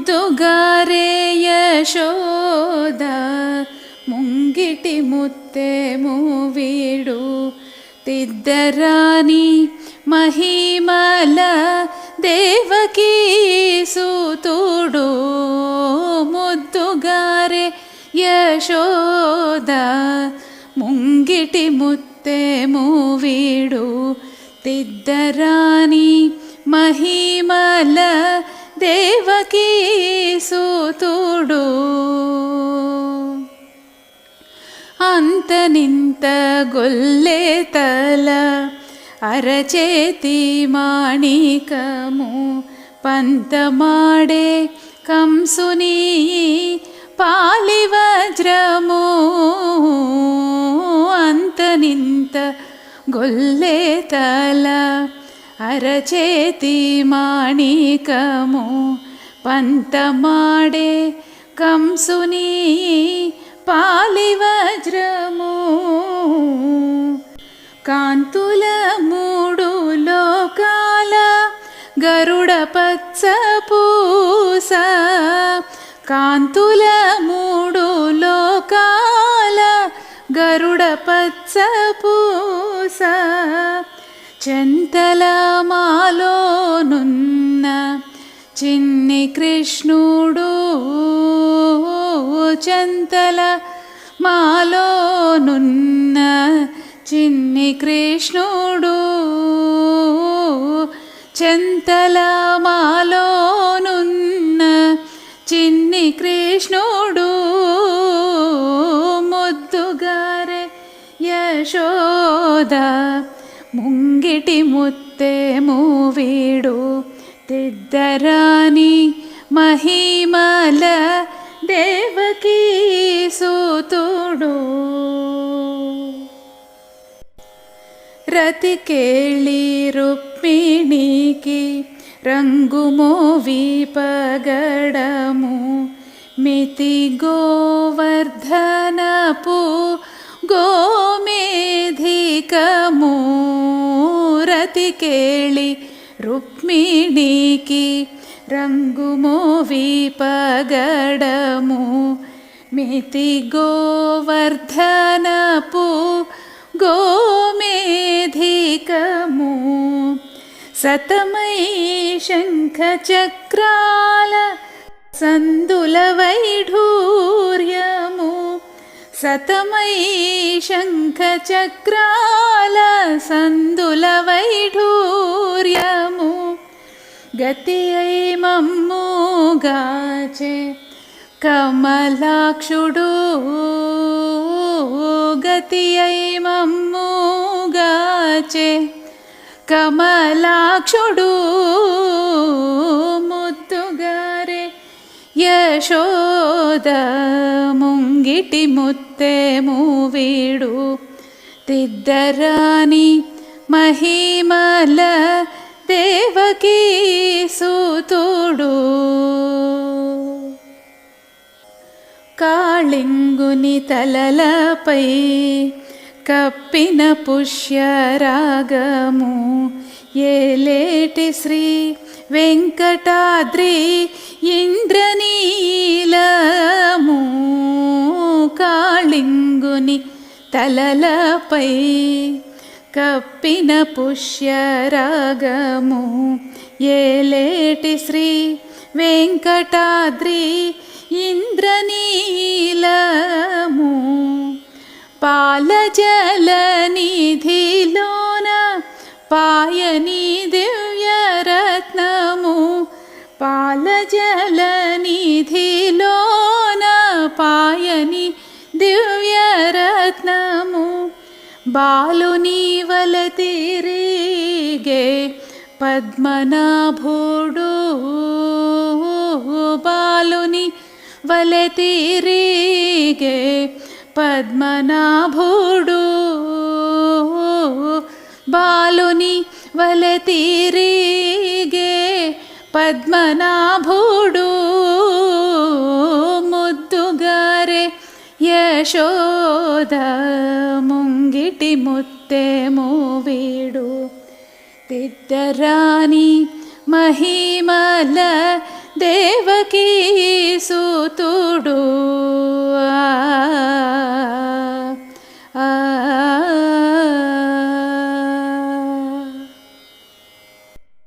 ముద్దుగారే యశోద ముంగిటి ముత్తే మూవీడు తిద్దరాని మహిమల దేవకీ సూతుడు. ముద్దుగారే యశోద ముంగిటి ముత్తే మూవీడు తిద్దరాని మహిమల దేవకీ సూతుడు. అంత గొల్లే తల అరచేతి మాణికము పంతమాడే కంసుని పాలివజ్రము. అంతనింత గొల్లే తల అరచేతి మాణికము పంతమాడే కంసుని పాలివజ్రము. కాంతుల మూడు లోకాల గరుడ పచ్చపూస కాంతుల మూడు లోకాల గరుడ పచ్చపూస. పూస చెంతల మాలోనున్న చిన్ని కృష్ణుడు చెంతల మాలోనున్న చిన్ని కృష్ణుడు చెంతల మాలోనున్న చిన్ని కృష్ణుడు ముద్దుగారే యశోద ముంగిటి ముత్తేము వీడు తిద్దరాని మహిమల దేవకీ సూతుడు. రతికేళి రుక్మిణికి రంగుమోవి పగడము మితి గోవర్ధనపు గోమేధికము. రతికేళి రుక్మిణికి రంగుమోవి పగడము మితి గోవర్ధనపు గోమేధికము. సతమై శంఖ చక్రాల సందుల వైఢూర్యము సతమై శంఖ చక్రాల సందుల వైఢూర్యము. గతి అయి మమ్ముగాచే కమలాక్షుడు. గతి అయి మమ్ముగాచే కమలాక్షుడు. యశోద ముంగిటి ముత్తేము వీడు తిద్దరాని మహిమల దేవకీ సూతుడు. కాళింగుని తలలపై కప్పిన పుష్యరాగము. ఏలేటి శ్రీ వెంకటాద్రి తలలపై కప్పిన పుష్యరాగము. ఏలేటి శ్రీ వెంకటాద్రి ఇంద్రనీలము. పాలజలనిధిలోన పాయని దివ్యరత్నము. పాలజలనిధిలో బాలుని వల తిరిగే పద్మనాభుడు. బాలుని వల తిరిగే పద్మనాభుడు. బాలుని వల తిరిగే పద్మనాభుడు. యశోద ముంగిటి ముత్తేము వీడు తిద్దరాని మహిమల దేవకీ సూతు